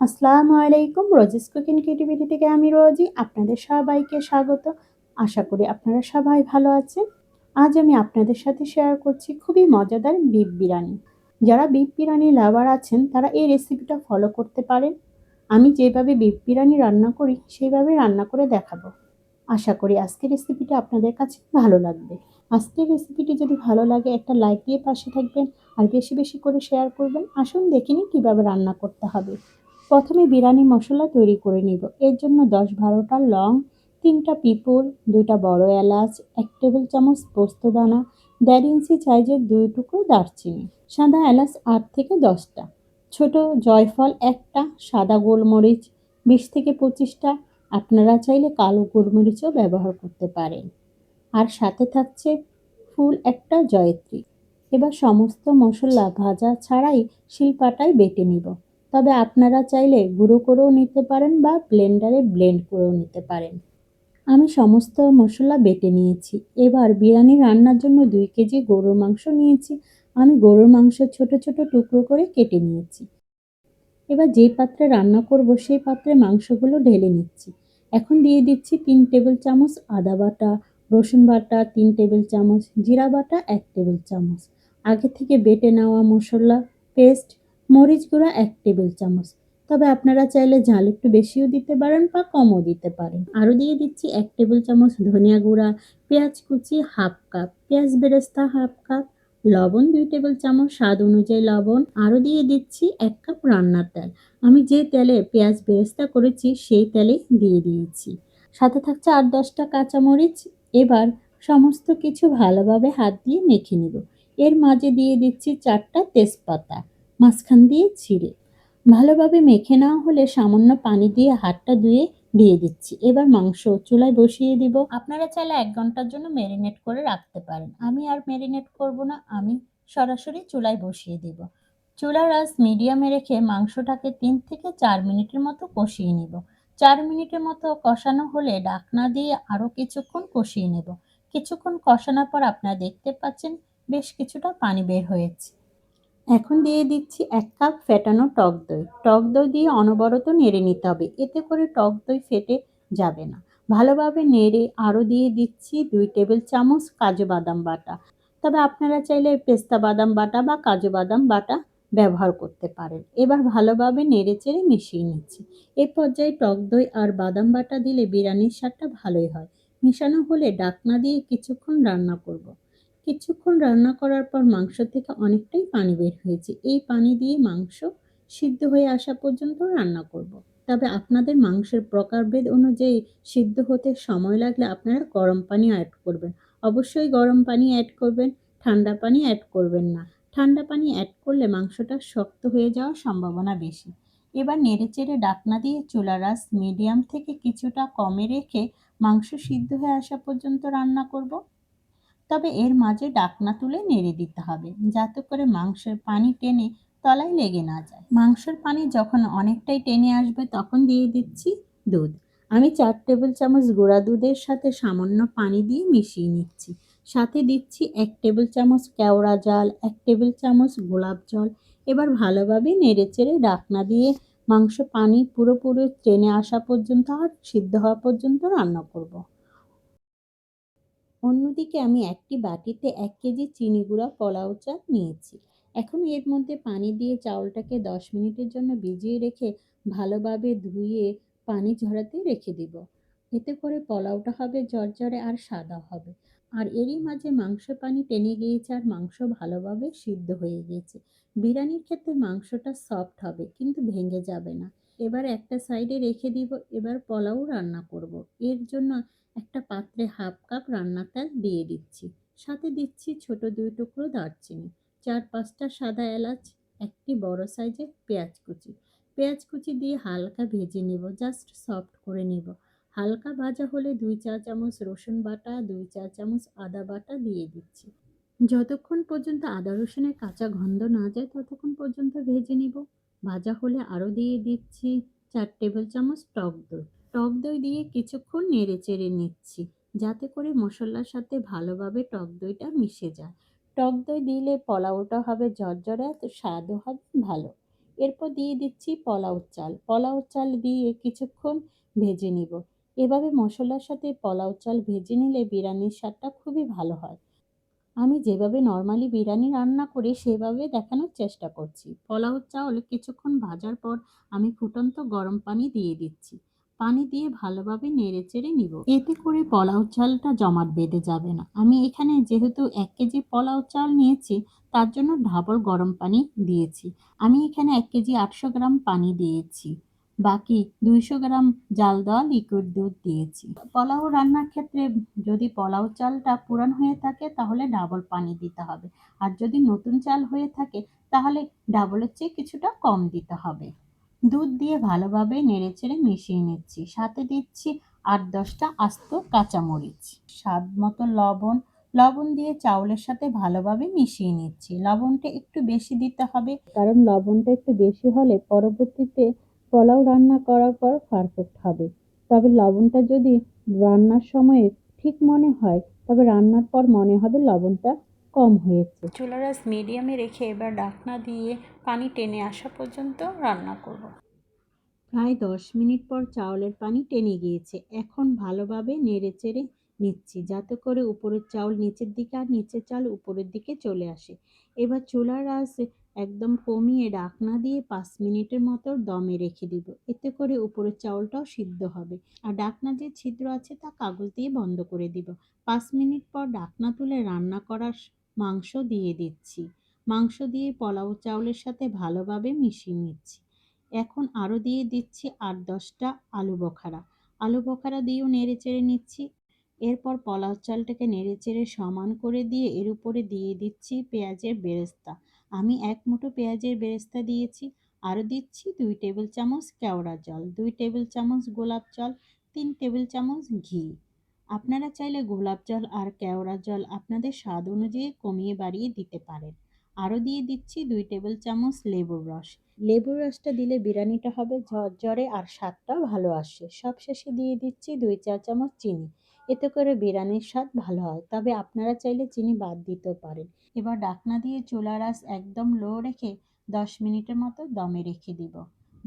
আসসালামু আলাইকুম, Rosie's cooking creativity থেকে আমি রোজি আপনাদের সবাইকে স্বাগত। আশা করি আপনারা সবাই ভালো আছেন। আজ আমি আপনাদের সাথে শেয়ার করছি খুবই মজাদার বিফ বিরিয়ানি। যারা বিফ বিরিয়ানি লাভার আছেন, তারা এই রেসিপিটা ফলো করতে পারেন। আমি যেভাবে বিফ বিরিয়ানি রান্না করি, সেইভাবে রান্না করে দেখাবো। আশা করি আজকের রেসিপিটা আপনাদের কাছে ভালো লাগবে। আজকের রেসিপিটি যদি ভালো লাগে, একটা লাইক দিয়ে পাশে থাকবেন আর বেশি বেশি করে শেয়ার করবেন। আসুন দেখিনি কীভাবে রান্না করতে হবে। প্রথমে বিরিয়ানি মশলা তৈরি করে নিব। এর জন্য দশ বারোটা লং, তিনটা পিপুল, দুইটা বড় এলাচ, এক টেবিল চামচ পোস্তদানা দেড় ইঞ্চি সাইজের দুই টুকরো দারচিনি, সাদা এলাচ আট থেকে দশটা, ছোট জয়ফল একটা, সাদা গোলমরিচ বিশ থেকে পঁচিশটা, আপনারা চাইলে কালো গোলমরিচও ব্যবহার করতে পারেন। আর সাথে থাকছে ফুল একটা জয়ত্রী। এবার সমস্ত মশলা ভাজা ছাড়াই শিলপাটায় বেটে নিব। তবে আপনারা চাইলে গুঁড়ো করেও নিতে পারেন বা ব্লেন্ডারে ব্লেন্ড করেও নিতে পারেন। আমি সমস্ত মশলা বেটে নিয়েছি। এবার বিরিয়ানি রান্নার জন্য দুই কেজি গরুর মাংস নিয়েছি। আমি গরুর মাংস ছোট ছোট টুকরো করে কেটে নিয়েছি। এবার যে পাত্রে রান্না করব সেই পাত্রে মাংসগুলো ঢেলে নিচ্ছি। এখন দিয়ে দিচ্ছি তিন টেবিল চামচ আদা বাটা, রসুন বাটা, তিন টেবিল চামচ জিরা বাটা, এক টেবিল চামচ। আগে থেকে বেটে নেওয়া মশলা, পেস্ট মরিচ গুঁড়া এক টেবিল চামচ। তবে আপনারা চাইলে ঝাল একটু বেশিও দিতে পারেন বা কমও দিতে পারেন। আরও দিয়ে দিচ্ছি এক টেবিল চামচ ধনিয়া গুঁড়া, পেঁয়াজ কুচি হাফ কাপ, পেঁয়াজ বেরেস্তা হাফ কাপ, লবণ দুই টেবিল চামচ, স্বাদ অনুযায়ী লবণ। আরও দিয়ে দিচ্ছি এক কাপ রান্নার তেল। আমি যে তেলে পেঁয়াজ বেরেস্তা করেছি সেই তেলে দিয়ে দিয়েছি। সাথে থাকছে আট দশটা কাঁচামরিচ। এবার সমস্ত কিছু ভালোভাবে হাত দিয়ে মেখে নেব। এর মাঝে দিয়ে দিচ্ছি চারটা তেজপাতা। মাঝখান দিয়ে ছিঁড়ে। ভালোভাবে মেখে নেওয়া হলে সামান্য পানি দিয়ে হাতটা ধুয়ে দিয়ে দিচ্ছি। এবার মাংস চুলায় বসিয়ে দিব। আপনারা চাইলে এক ঘণ্টার জন্য ম্যারিনেট করে রাখতে পারেন। আমি আর ম্যারিনেট করব না, আমি সরাসরি চুলায় বসিয়ে দিব। চুলার আঁচ মিডিয়ামে রেখে মাংসটাকে তিন থেকে চার মিনিটের মতো কষিয়ে নিব। চার মিনিটের মতো কষানো হলে ডাকনা দিয়ে আরও কিছুক্ষণ কষিয়ে নেব। কিছুক্ষণ কষানোর পর আপনারা দেখতে পাচ্ছেন বেশ কিছুটা পানি বের হয়েছে। এখন দিয়ে দিচ্ছি এক কাপ ফেটানো টক দই। টক দই দিয়ে অনবরত নেড়ে নিতে হবে। এতে করে টক দই ফেটে যাবে না। ভালোভাবে নেড়ে আরও দিয়ে দিচ্ছি দুই টেবিল চামচ কাজু বাদাম বাটা। তবে আপনারা চাইলে পেস্তা বাদাম বাটা বা কাজু বাদাম বাটা ব্যবহার করতে পারেন। এবার ভালোভাবে নেড়ে চেড়ে মিশিয়ে নিচ্ছি। এ পর্যায়ে টক দই আর বাদাম বাটা দিলে বিরিয়ানির স্বাদটা ভালোই হয়। মিশানো হলে ডাকনা দিয়ে কিছুক্ষণ রান্না করব। কিছুক্ষণ রান্না করার পর মাংস থেকে অনেকটাই পানি বের হয়েছে। এই পানি দিয়ে মাংস সিদ্ধ হয়ে আসা পর্যন্ত রান্না করব। তবে আপনাদের মাংসের প্রকারভেদ অনুযায়ী সিদ্ধ হতে সময় লাগলে আপনারা গরম পানি অ্যাড করবেন। অবশ্যই গরম পানি অ্যাড করবেন, ঠান্ডা পানি অ্যাড করবেন না। ঠান্ডা পানি অ্যাড করলে মাংসটা শক্ত হয়ে যাওয়ার সম্ভাবনা বেশি। এবার নেড়েচেড়ে ডাকনা দিয়ে চুলার আঁচ মিডিয়াম থেকে কিছুটা কমে রেখে মাংস সিদ্ধ হয়ে আসা পর্যন্ত রান্না করব। তবে এর মাঝে ডাকনা তুলে নেড়ে দিতে হবে, যাতে করে মাংসের পানি টেনে তলায় লেগে না যায়। মাংসের পানি যখন অনেকটাই টেনে আসবে, তখন দিয়ে দিচ্ছি দুধ। আমি চার টেবিল চামচ গুঁড়া দুধের সাথে সামান্য পানি দিয়ে মিশিয়ে নিচ্ছি। সাথে দিচ্ছি এক টেবিল চামচ কেওড়া জল, এক টেবিল চামচ গোলাপ জল। এবার ভালোভাবে নেড়ে চেড়ে ডাকনা দিয়ে মাংস পানি পুরোপুরি টেনে আসা পর্যন্ত আর সিদ্ধ হওয়া পর্যন্ত রান্না করব। অন্যদিকে আমি একটি বাটিতে এক কেজি চিনি গুঁড়া পোলাও চাল নিয়েছি। এখন এর মধ্যে পানি দিয়ে চাউলটাকে দশ মিনিটের জন্য ভিজিয়ে রেখে ভালোভাবে ধুয়ে পানি ঝরাতে রেখে দিব। এতে করে পোলাওটা হবে জর্জরে আর সাদা হবে। আর এরই মাঝে মাংস পানি টেনে গিয়েছে আর মাংস ভালোভাবে সিদ্ধ হয়ে গিয়েছে। বিরিয়ানির ক্ষেত্রে মাংসটা সফট হবে, কিন্তু ভেঙে যাবে না। এবার একটা সাইডে রেখে দিব, এবার পোলাও রান্না করব। এর জন্য একটা পাত্রে হাফ কাপ রান্নার তেল দিয়ে দিচ্ছি। সাথে দিচ্ছি ছোট দুই টুকরো দারচিনি, চার পাঁচটা সাদা এলাচ, একটি বড় সাইজের পেঁয়াজ কুচি। পেঁয়াজ কুচি দিয়ে হালকা ভেজে নিব জাস্ট সফট করে নিব। হালকা ভাজা হলে দুই চা চামচ রসুন বাটা, দুই চা চামচ আদা বাটা দিয়ে দিচ্ছি। যতক্ষণ পর্যন্ত আদা রসুনের কাঁচা গন্ধ না যায়, ততক্ষণ পর্যন্ত ভেজে নিব। ভাজা হলে আরও দিয়ে দিচ্ছি চার টেবিল চামচ টক দই। টক দই দিয়ে কিছুক্ষণ নেড়ে চেড়ে নিচ্ছি যাতে করে মশলার সাথে ভালোভাবে টক দইটা মিশে যায়। টক দই দিলে পোলাওটা হবে ঝরঝরে তো স্বাদও হবে ভালো। এরপর দিয়ে দিচ্ছি পোলাও চাল। পোলাও চাল দিয়ে কিছুক্ষণ ভেজে নিব। এভাবে মশলার সাথে পোলাও চাল ভেজে নিলে বিরিয়ানির স্বাদটা খুবই ভালো হয়। আমি যেভাবে নর্মালি বিরিয়ানি রান্না করি, সেভাবে দেখানোর চেষ্টা করছি। পোলাও চাউল কিছুক্ষণ ভাজার পর আমি ফুটন্ত গরম পানি দিয়ে দিচ্ছি। পানি দিয়ে ভালোভাবে নেড়ে চেড়ে নিব। এতে করে পোলাও চালটা জমাট বেঁধে যাবে না। আমি এখানে যেহেতু এক কেজি পোলাও চাল নিয়েছি, তার জন্য ডাবল গরম পানি দিয়েছি। আমি এখানে এক কেজি আটশো গ্রাম পানি দিয়েছি। বাকি দুইশো গ্রাম জাল দেওয়া লিকুইড দুধ দিয়েছি। পোলাও রান্নার ক্ষেত্রে যদি পোলাও চালটা পুরান হয়ে থাকে, তাহলে ডাবল পানি দিতে হবে। আর যদি নতুন চাল হয়ে থাকে, তাহলে ডাবলের চেয়ে কিছুটা কম দিতে হবে। দুধ দিয়ে ভালোভাবে নেড়েচেড়ে মিশিয়ে নিচ্ছি। সাথে দিচ্ছি আট দশটা আস্ত কাঁচামরিচ। স্বাদ মতো লবণ। লবণ দিয়ে চাউলের সাথে ভালোভাবে মিশিয়ে নিচ্ছি। লবণটা একটু বেশি দিতে হবে। কারণ লবণটা একটু বেশি হলে পরবর্তীতে পোলাও রান্না করার পর পারফেক্ট হবে। তবে লবণটা যদি রান্নার সময়ে ঠিক মনে হয় তবে রান্নার পর মনে হবে লবণটা কম হয়েছে। চুলার আঁচ মিডিয়ামে রেখে এবার ঢাকনা দিয়ে পানি টেনে আসা পর্যন্ত রান্না করব। প্রায় দশ মিনিট পর চাউলের পানি টেনে গিয়েছে। এখন ভালোভাবে নেড়ে চেড়ে নিচ্ছি যাতে করে উপরের চাউল নিচের দিকে আর নিচের চাল উপরের দিকে চলে আসে। এবার চুলার আঁচ একদম কমিয়ে ডাকনা দিয়ে পাঁচ মিনিটের মতো দমে রেখে দিব। এতে করে উপরের চাউলটাও সিদ্ধ হবে। আর ডাকনা যে ছিদ্র আছে তা কাগজ দিয়ে বন্ধ করে দিব। পাঁচ মিনিট পর ডাকনা তুলে রান্না করার মাংস দিয়ে দিচ্ছি। মাংস দিয়ে পোলাও চাউলের সাথে ভালোভাবে মিশিয়ে নিচ্ছি। এখন আরও দিয়ে দিচ্ছি আট দশটা আলু বখারা। আলু বখারা দিয়েও নেড়ে চেড়ে নিচ্ছি। এরপর পলাও চালটাকে নেড়ে চেড়ে সমান করে দিয়ে এর উপরে দিয়ে দিচ্ছি পেঁয়াজের বেরেস্তা। আমি এক মুঠো পেঁয়াজের বেরেস্তা দিয়েছি, আরও দিচ্ছি দুই টেবিল চামচ কেওড়া জল, দুই টেবিল চামচ গোলাপ জল, তিন টেবিল চামচ ঘি। আপনারা চাইলে গোলাপ জল আর কেওড়া জল আপনাদের স্বাদ অনুযায়ী কমিয়ে বাড়িয়ে দিতে পারেন। আরও দিয়ে দিচ্ছি দুই টেবিল চামচ লেবুর রস। লেবুর রসটা দিলে বিরিয়ানিটা হবে ঝরঝরে আর স্বাদটাও ভালো আসে। সব শেষে দিয়ে দিচ্ছি দুই চা চামচ চিনি। এতে করে বিরিয়ানির স্বাদ ভালো হয়। তবে আপনারা চাইলে চিনি বাদ দিতেও পারেন। এবার ডাকনা দিয়ে চুলার আঁচ একদম লো রেখে দশ মিনিটের মতো দমে রেখে দিব।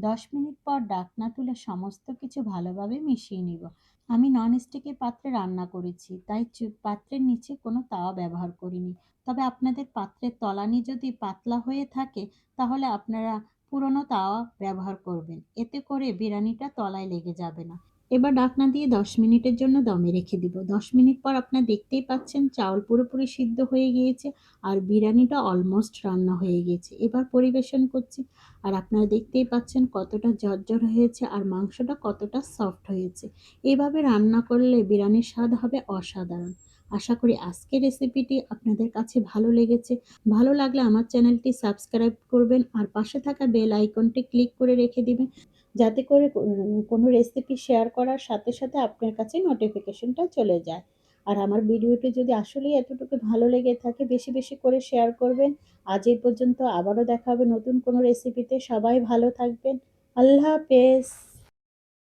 দশ মিনিট পর ডাকনা তুলে সমস্ত কিছু ভালোভাবে মিশিয়ে নিব। আমি ননস্টিকের পাত্রে রান্না করেছি, তাই পাত্রের নিচে কোনো তাওয়া ব্যবহার করিনি। তবে আপনাদের পাত্রের তলানি যদি পাতলা হয়ে থাকে, তাহলে আপনারা পুরনো তাওয়া ব্যবহার করবেন। এতে করে বিরিয়ানিটা তলায় লেগে যাবে না। এবার ডাকনা দিয়ে দশ মিনিটের জন্য দমে রেখে দিব। দশ মিনিট পর আপনারা দেখতেই পাচ্ছেন চাউল পুরোপুরি সিদ্ধ হয়ে গিয়েছে আর বিরিয়ানিটা অলমোস্ট রান্না হয়ে গিয়েছে। এবার পরিবেশন করছি আর আপনারা দেখতেই পাচ্ছেন কতটা জর্জর হয়েছে আর মাংসটা কতটা সফট হয়েছে। এভাবে রান্না করলে বিরিয়ানির স্বাদ হবে অসাধারণ। আশা করি আজকের রেসিপিটি আপনাদের কাছে ভালো লেগেছে। ভালো লাগলে আমার চ্যানেলটি সাবস্ক্রাইব করবেন আর পাশে থাকা বেল আইকনটি ক্লিক করে রেখে দিবেন। যাতে করে কোনো রেসিপি শেয়ার করার সাথে সাথে আপনার কাছে নোটিফিকেশনটা চলে যায়। আর আমার ভিডিওটি যদি আসলেই এতটুকু ভালো লেগে থাকে, বেশি বেশি করে শেয়ার করবেন। আজ এই পর্যন্ত আবারও দেখা হবে নতুন কোনো রেসিপিতে সবাই ভালো থাকবেন। আল্লাহ হাফেজ।